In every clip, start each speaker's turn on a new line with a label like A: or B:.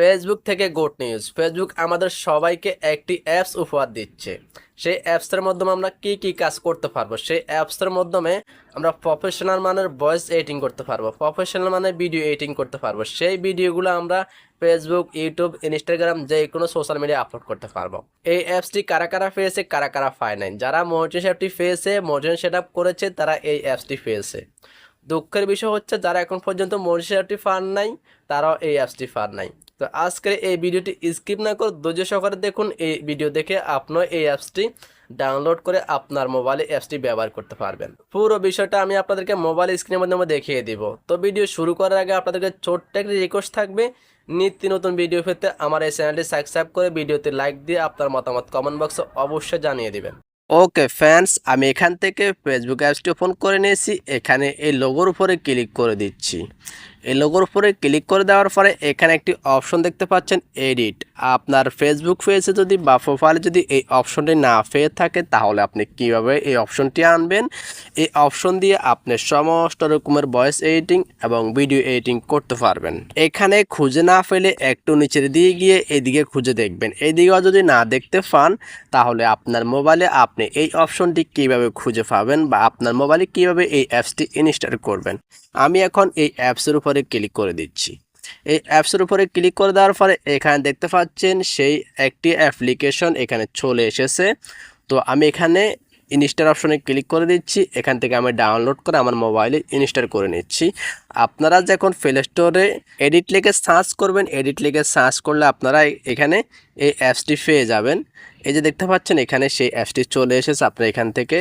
A: Facebook থেকে good news Facebook আমাদের সবাইকে একটি অ্যাপস উপহার দিচ্ছে। সেই অ্যাপসের মাধ্যমে আমরা কি কি কাজ করতে পারব? সেই অ্যাপসের মাধ্যমে আমরা প্রফেশনাল মানের ভয়েস এডিটিং করতে পারব প্রফেশনাল মানের ভিডিও এডিটিং করতে পারব। সেই ভিডিওগুলো আমরা ফেসবুক ইউটিউব ইনস্টাগ্রাম যে কোনো সোশ্যাল মিডিয়া আপলোড করতে পারব। এই অ্যাপসটি কারা কারা পেয়েছে, কারা কারা পায় নাই? যারা মোটিভেশন অ্যাপটি পেয়েছে মোটিভেশন সেট আপ করেছে, তারা এই অ্যাপসটি পেয়েছে। দুঃখের বিষয় হচ্ছে, যারা এখন পর্যন্ত মরিশাটি ফান নাই, তারাও এই অ্যাপসটি ফান নাই। তো আজকের এই ভিডিওটি স্কিপ না করে ধৈর্য সহকারে দেখুন। এই ভিডিও দেখে আপনার এই অ্যাপসটি ডাউনলোড করে আপনার মোবাইলে অ্যাপসটি ব্যবহার করতে পারবেন। পুরো বিষয়টা আমি আপনাদেরকে মোবাইল স্ক্রিনের মাধ্যমে দেখিয়ে দিব। তো ভিডিও শুরু করার আগে আপনাদেরকে ছোট্ট একটি রিকোয়েস্ট থাকবে। নিত্য নতুন ভিডিও পেতে আমার এই চ্যানেলটি সাবস্ক্রাইব করে ভিডিওতে লাইক দিয়ে আপনার মতামত কমেন্ট বক্সে অবশ্যই জানিয়ে দিবেন। ওকে ফ্যান্স আমি এখান থেকে ফেসবুক অ্যাপসটি ওপেন করে নিয়েছি। এখানে এই লোগোর উপরে ক্লিক করে দিচ্ছি। এই লোগোর উপরে ক্লিক করে দেওয়ার পরে এখানে একটি অপশন দেখতে পাচ্ছেন এডিট আপনার ফেসবুক পেজে যদি বা প্রোফাইলে যদি এই অপশনটি না পেয়ে থাকে, তাহলে আপনি কীভাবে এই অপশনটি আনবেন? এই অপশন দিয়ে আপনি সমস্ত রকমের ভয়েস এডিটিং এবং ভিডিও এডিটিং করতে পারবেন। এখানে খুঁজে না পেলে একটু নিচের দিকে গিয়ে এদিকে খুঁজে দেখবেন। এদিকেও যদি না দেখতে পান, তাহলে আপনার মোবাইলে আপনি এই অপশনটি কীভাবে খুঁজে পাবেন বা আপনার মোবাইলে কীভাবে এই অ্যাপসটি ইনস্টল করবেন? আমি এখন এই অ্যাপসের উপরে ক্লিক করে দিচ্ছি। এই অ্যাপসের উপরে ক্লিক করে দেওয়ার পরে এখানে দেখতে পাচ্ছেন সেই একটি অ্যাপ্লিকেশন এখানে চলে এসেছে। তো আমি এখানে ইনস্টার অপশনে ক্লিক করে দিচ্ছি। এখান থেকে আমি ডাউনলোড করে আমার মোবাইলে ইনস্টল করে নিচ্ছি। আপনারা যখন প্লে স্টোরে এডিট লিখে সার্চ করবেন এডিট লিখে সার্চ করলে আপনারা এখানে এই অ্যাপসটি পেয়ে যাবেন। এই যে দেখতে পাচ্ছেন এখানে সেই অ্যাপসটি চলে এসেছে। আপনারা এখান থেকে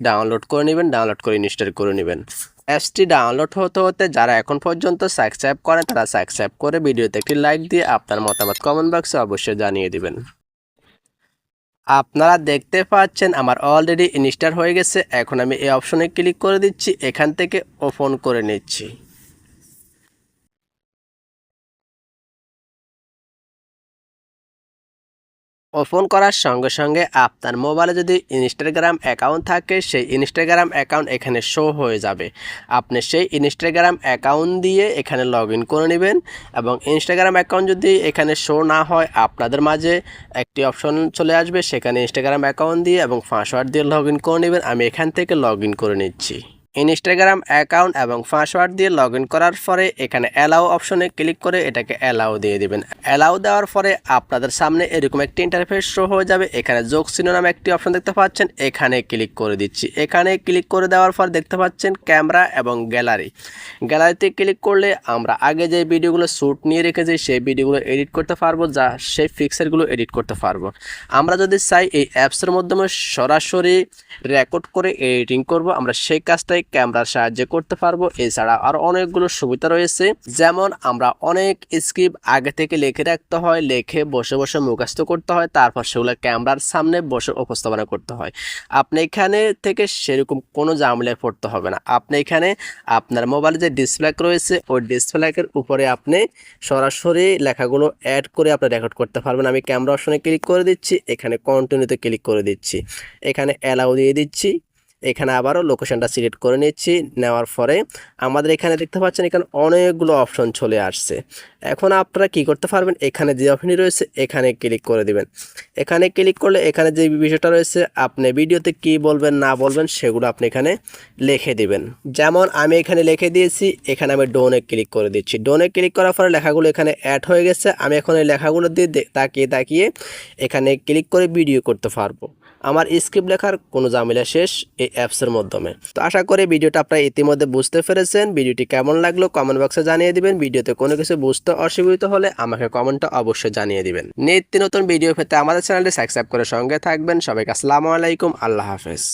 A: ডাউনলোড করে নেবেন ডাউনলোড করে ইনস্টল করে নেবেন। অ্যাপসটি ডাউনলোড হতে হতে যারা এখন পর্যন্ত সাবস্ক্রাইব করেন তারা সাবস্ক্রাইব করে ভিডিওতে একটি লাইক দিয়ে আপনার মতামত কমেন্ট বক্সে অবশ্যই জানিয়ে দিবেন। আপনারা দেখতে পাচ্ছেন আমার অলরেডি ইনস্টার হয়ে গেছে। এখন আমি এই অপশনে ক্লিক করে দিচ্ছি। এখান থেকে ওপেন করে নিচ্ছি। ওপেন করার সঙ্গে সঙ্গে আপনার মোবাইলে যদি ইনস্টাগ্রাম অ্যাকাউন্ট থাকে, সেই ইনস্টাগ্রাম অ্যাকাউন্ট এখানে শো হয়ে যাবে। আপনি সেই ইনস্টাগ্রাম অ্যাকাউন্ট দিয়ে এখানে লগ ইন করে নেবেন এবং ইনস্টাগ্রাম অ্যাকাউন্ট যদি এখানে শো না হয়, আপনাদের মাঝে একটি অপশন চলে আসবে, সেখানে ইনস্টাগ্রাম অ্যাকাউন্ট দিয়ে এবং পাসওয়ার্ড দিয়ে লগ ইন করে নেবেন। আমি এখান থেকে লগ ইন করে নিচ্ছি। ইনস্টাগ্রাম অ্যাকাউন্ট এবং পাসওয়ার্ড দিয়ে লগ করার পরে এখানে অ্যালাউ অপশনে ক্লিক করে এটাকে অ্যালাউ দিয়ে দিবেন। অ্যালাউ দেওয়ার পরে আপনাদের সামনে এরকম একটি ইন্টারফেস শো হয়ে যাবে। এখানে যোগ চিহ্ন নামে একটি অপশন দেখতে পাচ্ছেন। এখানে ক্লিক করে দিচ্ছি। এখানে ক্লিক করে দেওয়ার পর দেখতে পাচ্ছেন ক্যামেরা এবং গ্যালারি গ্যালারিতে ক্লিক করলে আমরা আগে যে ভিডিওগুলো শ্যুট নিয়ে রেখেছি, সেই ভিডিওগুলো এডিট করতে পারব, যা সেই ফিক্সারগুলো এডিট করতে পারব। আমরা যদি চাই এই অ্যাপসের মাধ্যমে সরাসরি রেকর্ড করে এডিটিং করব, আমরা সেই কাজটাই ক্যামেরার সাহায্যে করতে পারব। এছাড়া আরও অনেকগুলো সুবিধা রয়েছে। যেমন আমরা অনেক স্ক্রিপ্ট আগে থেকে লিখে রাখতে হয়, লিখে বসে বসে মুখস্থ করতে হয়, তারপর সেগুলো ক্যামেরার সামনে বসে উপস্থাপনা করতে হয়। আপনি এখানে থেকে সেরকম কোনো জামলায় পড়তে হবে না। আপনি এখানে আপনার মোবাইলে যে ডিসপ্লে রয়েছে, ওই ডিসপ্লেকের উপরে আপনি সরাসরি লেখাগুলো অ্যাড করে আপনি রেকর্ড করতে পারবেন। আমি ক্যামেরা অপশনে ক্লিক করে দিচ্ছি, এখানে কন্টিনিউতে ক্লিক করে দিচ্ছি। এখানে অ্যালাউ দিয়ে দিচ্ছি। এখানে আবারও লোকেশনটা সিলেক্ট করে নিচ্ছি। নেওয়ার পরে আমাদের এখানে দেখতে পাচ্ছেন এখানে অনেকগুলো অপশন চলে আসছে। এখন আপনারা কি করতে পারবেন? এখানে যে অপশনটি রয়েছে, এখানে ক্লিক করে দিবেন। এখানে ক্লিক করলে এখানে যে বিষয়টা রয়েছে, আপনি ভিডিওতে কি বলবেন, না বলবেন, সেগুলো আপনি এখানে লিখে দিবেন। যেমন আমি এখানে লিখে দিয়েছি, এখানে আমি ডোনে ক্লিক করে দিচ্ছি। ডোনে ক্লিক করার পরে লেখাগুলো এখানে অ্যাড হয়ে গেছে। আমি এখন এই লেখাগুলো দিয়ে তাকিয়ে তাকিয়ে এখানে ক্লিক করে ভিডিও করতে পারব। আমার স্ক্রিপ্ট লেখার কোনো ঝামেলা শেষ। অ্যাপসের মাধ্যমে। তো আশা করি ভিডিওটা আপনারা ইতিমধ্যে বুঝতে পেরেছেন। ভিডিওটি কেমন লাগল কমেন্ট বক্সে জানিয়ে দিবেন। ভিডিওতে কোনো কিছু বুঝতে অসুবিধা হলে আমাকে কমেন্টটা অবশ্যই জানিয়ে দিবেন। নিত্য নতুন ভিডিও পেতে আমাদের চ্যানেলটি সাবস্ক্রাইব করে সঙ্গে থাকবেন। সবাইকে আসসালামু আলাইকুম। আল্লাহ হাফেজ।